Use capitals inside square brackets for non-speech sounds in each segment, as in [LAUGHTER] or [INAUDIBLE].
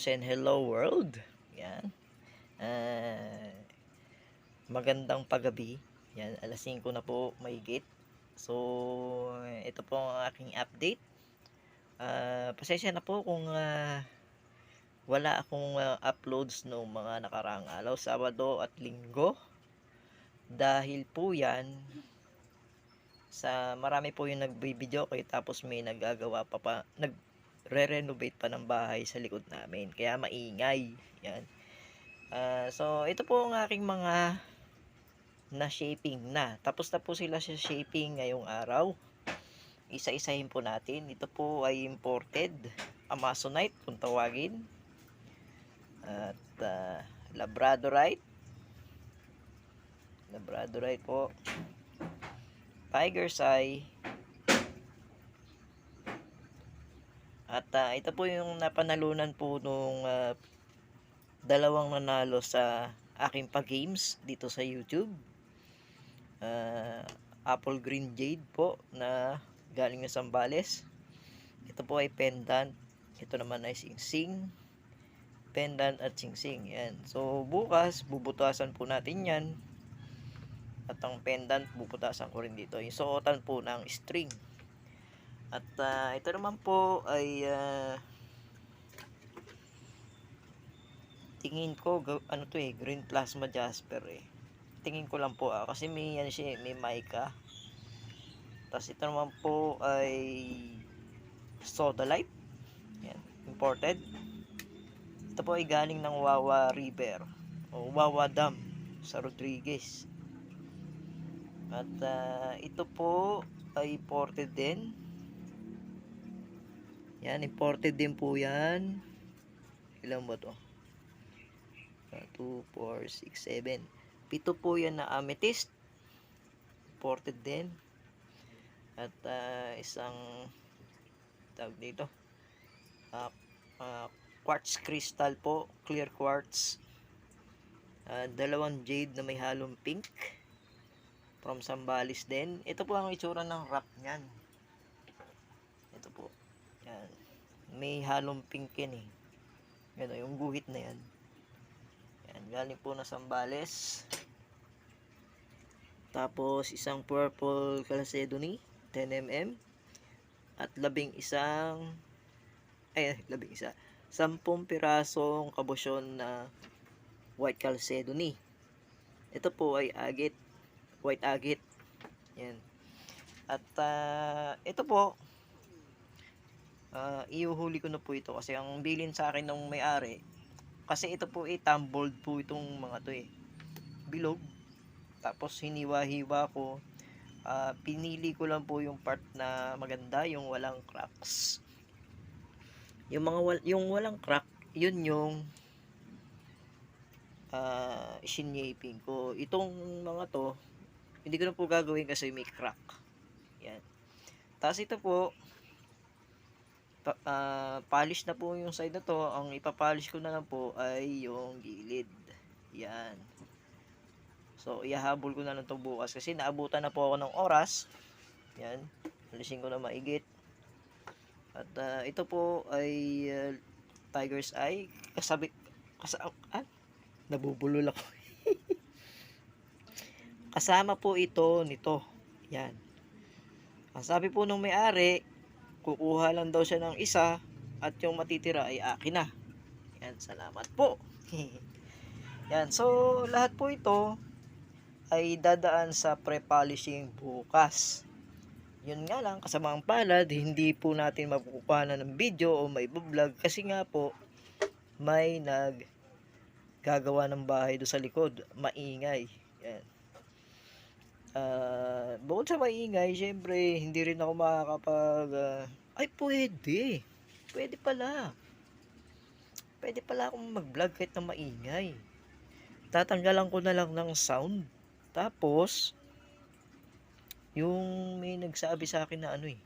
Karakauns and hello world. Yan. Ah, magandang paggabi. Yan, alas 5 na po mahigit. So, ito po ang aking update. Ah, pasensya na po kung ah, wala akong ah, uploads noong mga nakaraang araw, Sabado at Linggo. Dahil po yan, sa marami po yung nagbibideo kay tapos may nagagawa pa pa nag re-renovate pa ng bahay sa likod namin kaya maingay yan. Ah, so ito po ang aking mga na shaping na. Tapos na po sila sa shaping ngayong araw. Isa-isahin po natin. Ito po ay imported amazonite kung tawagin. At ah, labradorite. Labradorite po. Tiger's eye Ah, ito po yung napanalunan po nung ah, dalawang nanalo sa aking pag-games dito sa YouTube. Ah, Apple Green Jade po na galing na Sambales. Ito po ay pendant. Ito naman ay sing-sing. Pendant at sing-sing. Yan. So bukas bubutasan po natin yan. At ang pendant bubutasan ko rin dito. Yung suotan po ng string. At ah, ito naman po ay ah, tingin ko ano to eh green plasma jasper eh. Tingin ko lang po ah, kasi may ano siya eh, may mica. Tapos ito naman po ay sodalite. Yan, imported. Ito po ay galing ng Wawa River o Wawa Dam sa Rodriguez. At ah, ito po ay imported din. Yan, imported din po yan. Ilan ba to? 2, 4, 6, 7. Pito po yan na amethyst. Imported din. At ah, isang tawag dito. ah ah, quartz crystal po. Clear quartz. Ah, dalawang jade na may halong pink. From Sambales din. Ito po ang itsura ng wrap niyan. Ito po. Yan. May halong pink yan eh. Yan o, yung guhit na yan. Yan, galing po na Sambales. Tapos, isang purple Chalcedony, 10mm. At labing isang, ay, labing isa. Sampung pirasong kabosyon na white Chalcedony. Ito po ay agate, white agate. Yan. At, ah, ito po, Ah, iuhuli ko na po ito kasi ang bilin sa akin ng may-ari kasi ito po eh tumbled po itong mga to eh. Bilog. Tapos hiniwa-hiwa ko. Ah, pinili ko lang po yung part na maganda, yung walang cracks. Yung mga wal- yung walang crack, yun yung ah shinyaping ko. Itong mga to, hindi ko na po gagawin kasi may crack. Yan. Tapos ito po, pa, ah, polish na po yung side na to. Ang ipapolish ko na lang po ay yung gilid. Yan. So, ihahabol ko na lang to bukas kasi naabutan na po ako ng oras. Yan. Alisin ko na maigit. At ah, ito po ay ah, Tiger's Eye. Kasabi, kasa, ah, nabubulol ako. [LAUGHS] Kasama po ito nito. Yan. Ang sabi po nung may-ari, kukuha lang daw siya ng isa at yung matitira ay akin na. Yan, salamat po. [LAUGHS] Yan, so lahat po ito ay dadaan sa pre-polishing bukas. Yun nga lang, kasamang palad, hindi po natin mapukuha na ng video o may vlog kasi nga po may nag gagawa ng bahay do sa likod. Maingay. Yan. Ah, bukod sa maingay, syempre, hindi rin ako makakapag... ah, ay, pwede. Pwede pala. Pwede pala akong mag-vlog kahit na maingay. Tatanggalan ko na lang ng sound. Tapos, yung may nagsabi sa akin na ano eh,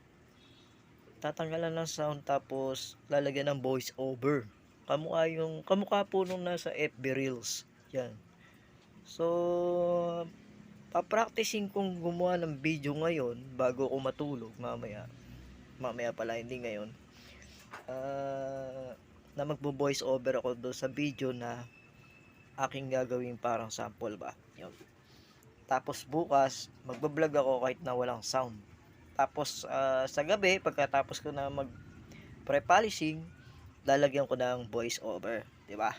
tatanggalan ng sound tapos lalagyan ng voice over. Kamukha yung, kamukha po nung nasa FB Reels. Yan. So, papracticing kong gumawa ng video ngayon bago ako matulog mamaya. Mamaya pala, hindi ngayon. Ah, na magbo-voice over ako doon sa video na aking gagawin parang sample ba. Yun. Tapos bukas, magbablog ako kahit na walang sound. Tapos ah, sa gabi, pagkatapos ko na mag pre-polishing, lalagyan ko ng voice over, 'di ba?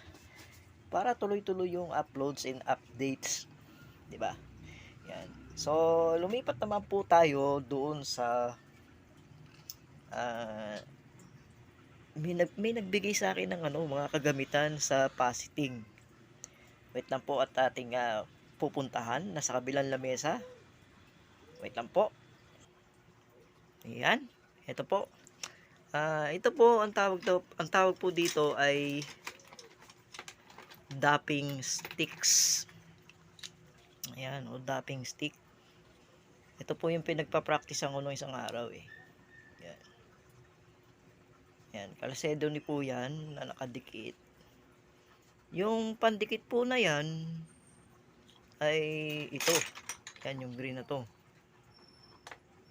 Para tuloy-tuloy yung uploads and updates, 'di ba? Yan. So, lumipat naman po tayo doon sa ah may, nag, may nagbigay sa akin ng ano, mga kagamitan sa positing. Wait lang po at ating ah, pupuntahan. Nasa kabilang lamesa. Wait lang po. Ayan. Ito po. Ah, ito po ang tawag daw, ang tawag po dito ay dapping sticks. Ayan, o dapping stick. Ito po yung pinagpa-practice ko nung isang araw eh. Yan. Yan, kalasedo ni po yan na nakadikit. Yung pandikit po na yan ay ito. Yan yung green na to.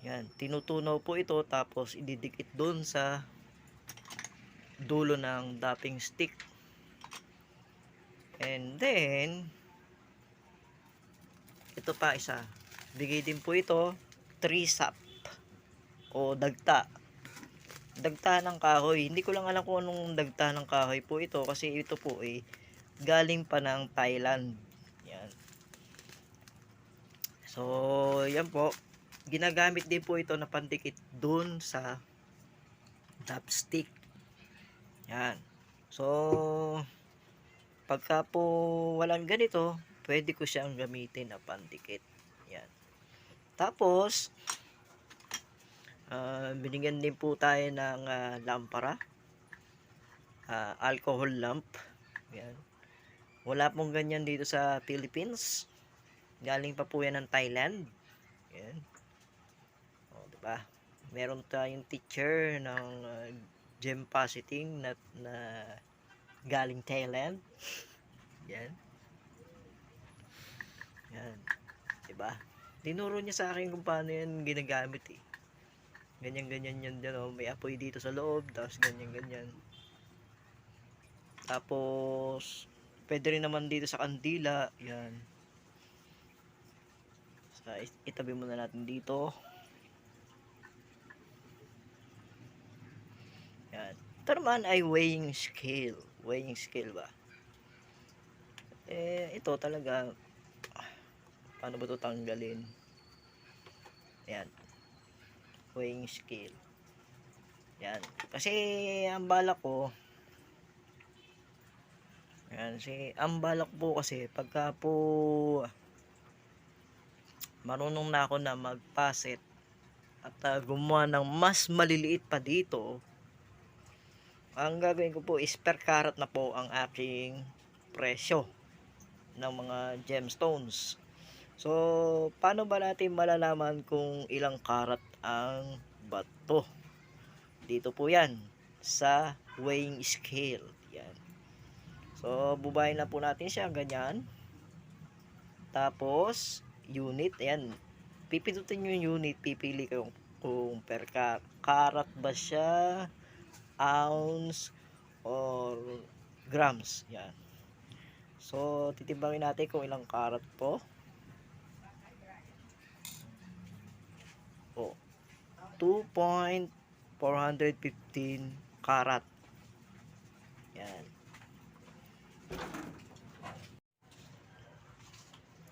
Yan, tinutunaw po ito tapos ididikit doon sa dulo ng dapping stick. And then, ito pa isa. Bigay din po ito, trisap o dagta. Dagta ng kahoy. Hindi ko lang alam kung anong dagta ng kahoy po ito kasi ito po eh galing pa ng Thailand. Yan. So, yan po. Ginagamit din po ito na pandikit dun sa chopstick. Yan. So, pagka po walang ganito, pwede ko siyang gamitin na pandikit. Yan. Tapos, ah, binigyan din po tayo ng ah, lampara. Ah, alcohol lamp. Yan. Wala pong ganyan dito sa Philippines. Galing pa po yan ng Thailand. Yan. O, diba? Meron tayong teacher ng uh, gem positing na, na galing Thailand. [LAUGHS] Yan. Yan. Diba? Tinuro niya sa akin kung paano yan ginagamit eh. Ganyan-ganyan yan dyan oh. May apoy dito sa loob. Tapos ganyan-ganyan. Tapos, pwede rin naman dito sa kandila. Yan. So, it- itabi muna natin dito. Yan. Ito ay weighing scale. Weighing scale ba? Eh, ito talaga, paano ba ito tanggalin? Yan. Weighing scale. Yan. Kasi, ang balak ko, yan, si ang balak po kasi pagka po marunong na ako na magpaset at ah, gumawa ng mas maliliit pa dito ang gagawin ko po is per carat na po ang aking presyo ng mga gemstones so paano ba natin malalaman kung ilang karat ang bato dito po yan sa weighing scale yan So, bubayin na po natin siya, ganyan. Tapos, unit, ayan. Pipindutin yung unit, pipili kayong kung per ka karat ba siya, ounce, or grams. Yan. So, titimbangin natin kung ilang karat po. Oh, 2.415 karat. Yan.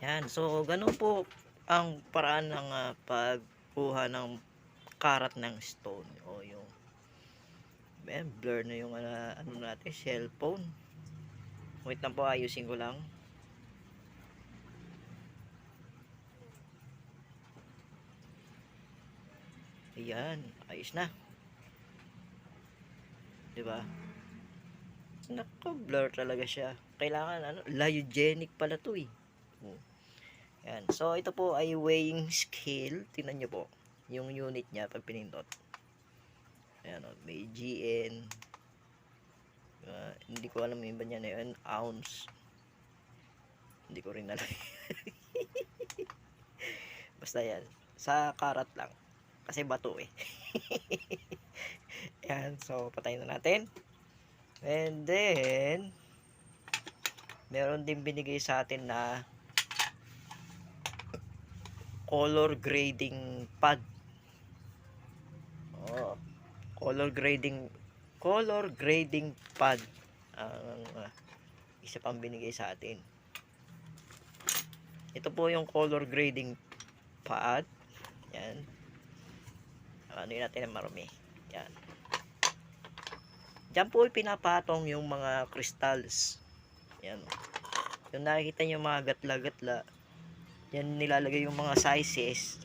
Yan. So, ganun po ang paraan ng ah, pagkuha ng karat ng stone o yung Ayan, blur na yung ah, ano natin, cellphone. Wait lang po, ayusin ko lang. Ayan, ayos na. 'Di ba? Nako, blur talaga siya. Kailangan ano, lyogenic pala 'to eh. Oh. Yan. So, ito po ay weighing scale. Tingnan nyo po. Yung unit niya pag pinindot. Ayan o. May GN. Ah, hindi ko alam yung iba niya na yun. Ounce. Hindi ko rin alam. [LAUGHS] Basta yan. Sa karat lang. Kasi bato eh. [LAUGHS] yan. So, patayin na natin. And then, meron din binigay sa atin na color grading pad. Oh, color grading color grading pad ang uh, isa pang binigay sa atin. Ito po yung color grading pad. Yan. Ano natin ang marumi. Yan. Diyan po pinapatong yung mga crystals. Yan. Yung nakikita nyo mga gatla-gatla, yan nilalagay yung mga sizes.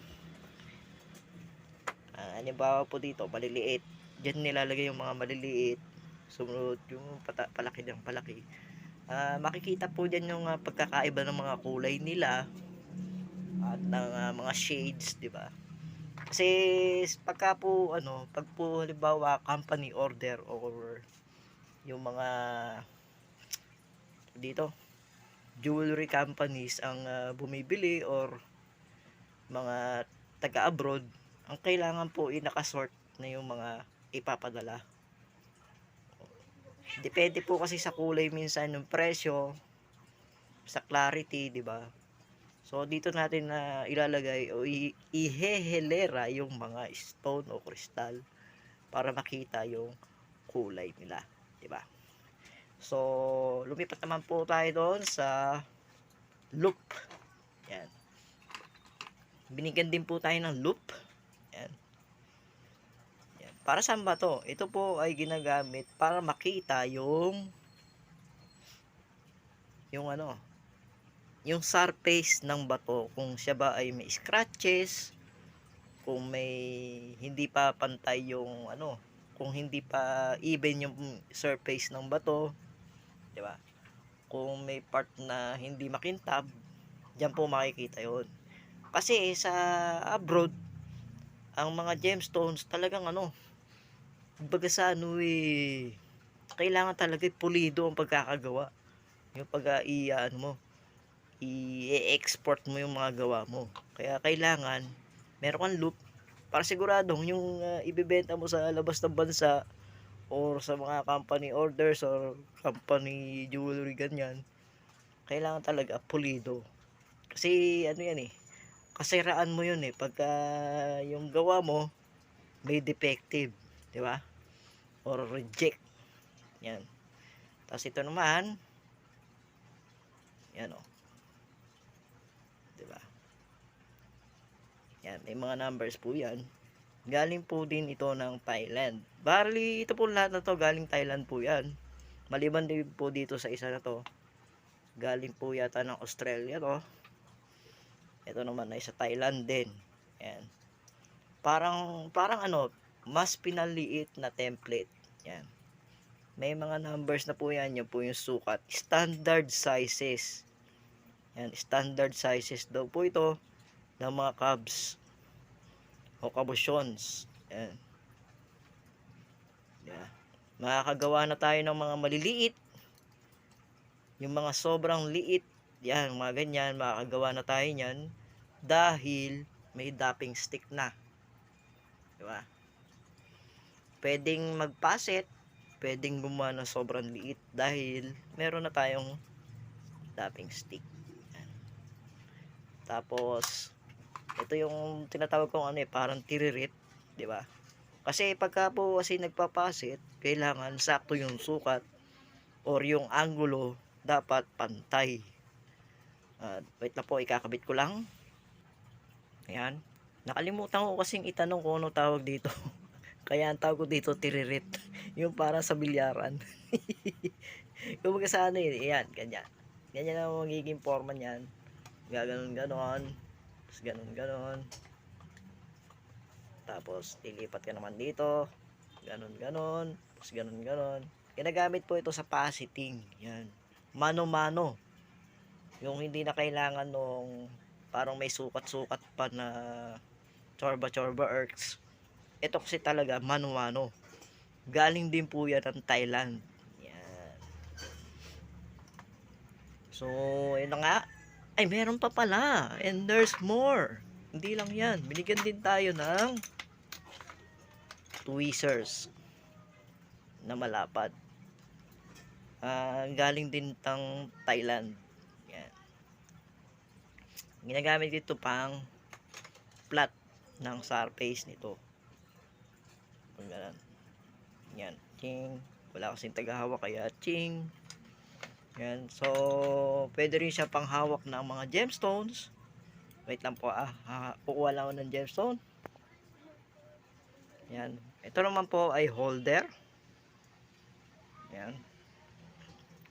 Ah, halimbawa po dito, maliliit. Diyan nilalagay yung mga maliliit. Sumunod yung pata- palaki ng palaki. Ah, makikita po diyan yung ah, pagkakaiba ng mga kulay nila at ng ah, mga shades, 'di ba? Kasi pagka po ano, pag po halimbawa company order or yung mga dito jewelry companies ang ah, bumibili or mga taga-abroad, ang kailangan po ay nakasort na yung mga ipapadala. Depende po kasi sa kulay minsan ng presyo, sa clarity, di ba? So, dito natin na ilalagay o ihehelera yung mga stone o kristal para makita yung kulay nila, di ba? So, lumipat naman po tayo doon sa loop. Yan. Binigyan din po tayo ng loop. Yan. Yan. Para saan ba to? Ito po ay ginagamit para makita yung yung ano yung surface ng bato kung siya ba ay may scratches kung may hindi pa pantay yung ano kung hindi pa even yung surface ng bato di ba? Kung may part na hindi makintab diyan po makikita yon kasi sa abroad ang mga gemstones talagang ano baga sa ano eh kailangan talaga pulido ang pagkakagawa. Yung pag i ano mo i-export mo yung mga gawa mo. Kaya kailangan meron kang loop para siguradong yung uh, ibebenta mo sa labas ng bansa or sa mga company orders or company jewelry ganyan kailangan talaga pulido. Kasi ano yan eh kasiraan mo yun eh pagka yung gawa mo may defective di ba? Or reject. Yan. Tapos ito naman yan o di ba yan may mga numbers po yan. Galing po din ito ng Thailand. Bali ito po lahat na to galing Thailand po yan. Maliban din po dito sa isa na to galing po yata ng Australia to. Ito naman ay sa Thailand din. Yan. Parang parang ano mas pinaliit na template. Yan. May mga numbers na po yan. Yan po yung sukat. Standard sizes. Yan standard sizes daw po ito ng mga cubs o kabusyons yan yan makakagawa na tayo ng mga maliliit. Yung mga sobrang liit. Yan mga ganyan makakagawa na tayo niyan dahil may dapping stick na. Di ba? Pwedeng magpaset pwedeng gumawa ng sobrang liit dahil meron na tayong dapping stick. Yan. tapos ito yung tinatawag kong ano eh parang tiririt di ba? Kasi pagka po kasi nagpapasit kailangan sakto yung sukat or yung angulo dapat pantay. Uh, wait na po ikakabit ko lang. Ayan. Nakalimutan ko kasing itanong kung ano tawag dito. [LAUGHS] Kaya ang tawag ko dito tiririt. Yung para sa bilyaran. [LAUGHS] Kumbaga sa ano yun ayan ganyan. Ganyan ang magiging forma niyan. Gaganon ganon tapos ganon ganon tapos lilipat ka naman dito ganon ganon tapos ganon ganon ginagamit po ito sa pasiting yan mano mano yung hindi na kailangan nung parang may sukat-sukat pa na chorba-chorba earths. Ito kasi talaga mano-mano. Galing din po yan ng Thailand. Yan. So, yun na nga. Ay, meron pa pala. And there's more. Hindi lang yan. Binigyan din tayo ng tweezers na malapad. Ah, galing din tang Thailand. Yan. Ginagamit dito pang flat ng surface nito. Ganun. Yan. Ching. Wala kasing tagahawak kaya ching. Yan. So, pwede rin siya panghawak ng mga gemstones. Wait lang po ah. Ha, kukuha lang ako ng gemstone. Yan. Ito naman po ay holder. Yan.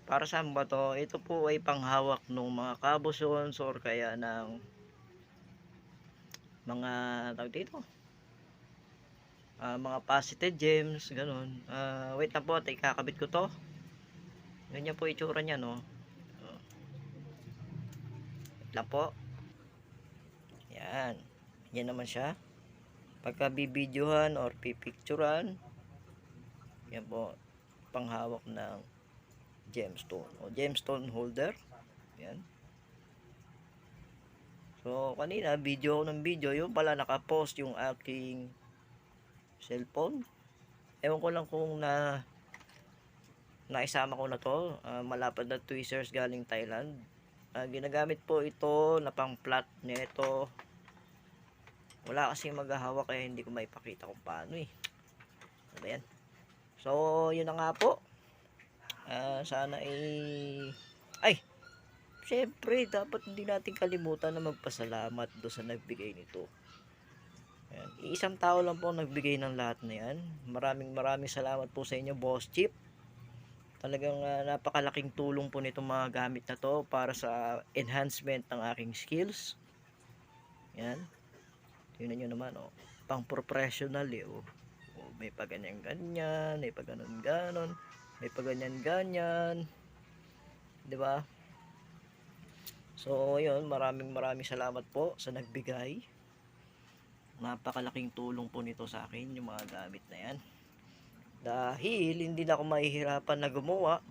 Para saan ba to? Ito po ay panghawak ng mga cabochons or kaya ng mga tawag dito. Ah, mga positive gems, ganun. Ah, wait lang po, at ikakabit ko to. Ganyan po itsura niya, no? Wait lang po. Yan. Yan naman siya. Pagka bibidyohan or pipicturan, yan po, panghawak ng gemstone o gemstone holder. Yan. So, kanina, video ako ng video. Yung pala nakapost yung aking cellphone. Ewan ko lang kung na naisama ko na to. Ah, malapad na tweezers galing Thailand. Ah, ginagamit po ito na pang flat nito. Wala kasi maghahawak kaya hindi ko maipakita kung paano eh. Ano yan? So, yun na nga po. Ah, sana ay... Ay! Siyempre, dapat hindi natin kalimutan na magpasalamat do sa nagbigay nito. Ayan. Iisang tao lang po nagbigay ng lahat na yan. Maraming maraming salamat po sa inyo, Boss Chip. Talagang ah, napakalaking tulong po nitong mga gamit na to para sa enhancement ng aking skills. Yan. Tingnan nyo naman, oh. Pang professional, eh, oh. oh may pa ganyan ganyan, may pa ganon ganon, may pa ganyan ganyan. 'Di ba? So, yun, maraming maraming salamat po sa nagbigay. Napakalaking tulong po nito sa akin, yung mga gamit na yan. Dahil hindi na ako mahihirapan na gumawa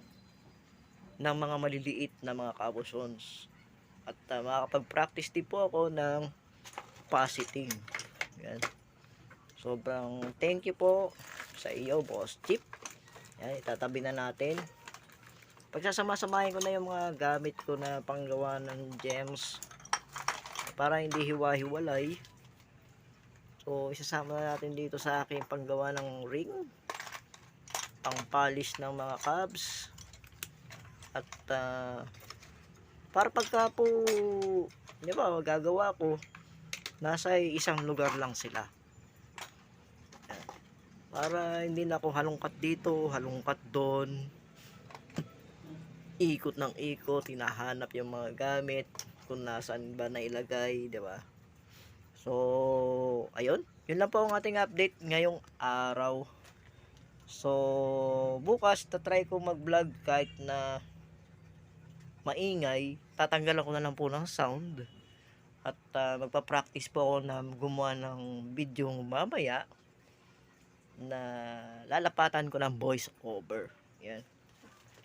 ng mga maliliit na mga kabusons. At uh, makakapag-practice din po ako ng positing. Yan. Sobrang thank you po sa iyo, Boss Chip. Yan, itatabi na natin pagsasama-samahin ko na yung mga gamit ko na panggawa ng gems para hindi hiwa-hiwalay so isasama na natin dito sa aking panggawa ng ring pang polish ng mga cabs at uh, para pagka po di ba gagawa ko nasa isang lugar lang sila para hindi na ako halungkat dito halungkat doon ikot ng ikot, hinahanap yung mga gamit, kung nasaan ba nailagay, di ba? So, ayun. Yun lang po ang ating update ngayong araw. So, bukas, tatry ko mag-vlog kahit na maingay. Tatanggalan ko na lang po ng sound. At uh, magpa-practice po ako na gumawa ng video mamaya na lalapatan ko ng voice over. Yan.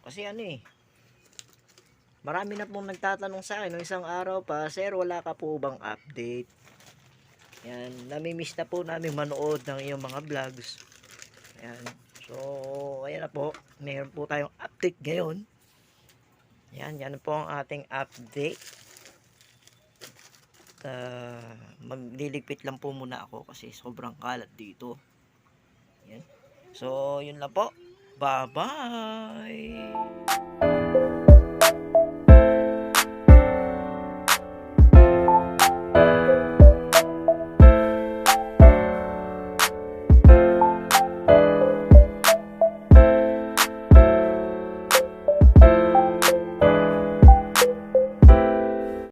Kasi ano eh, Marami na pong nagtatanong sa akin, no, isang araw pa, Sir, wala ka po bang update? Yan, namimiss na po namin manood ng iyong mga vlogs. Yan. So, ayan na po. Meron po tayong update ngayon. Yan, yan po ang ating update. Uh, magliligpit lang po muna ako kasi sobrang kalat dito. Yan. So, yun lang po. Bye-bye!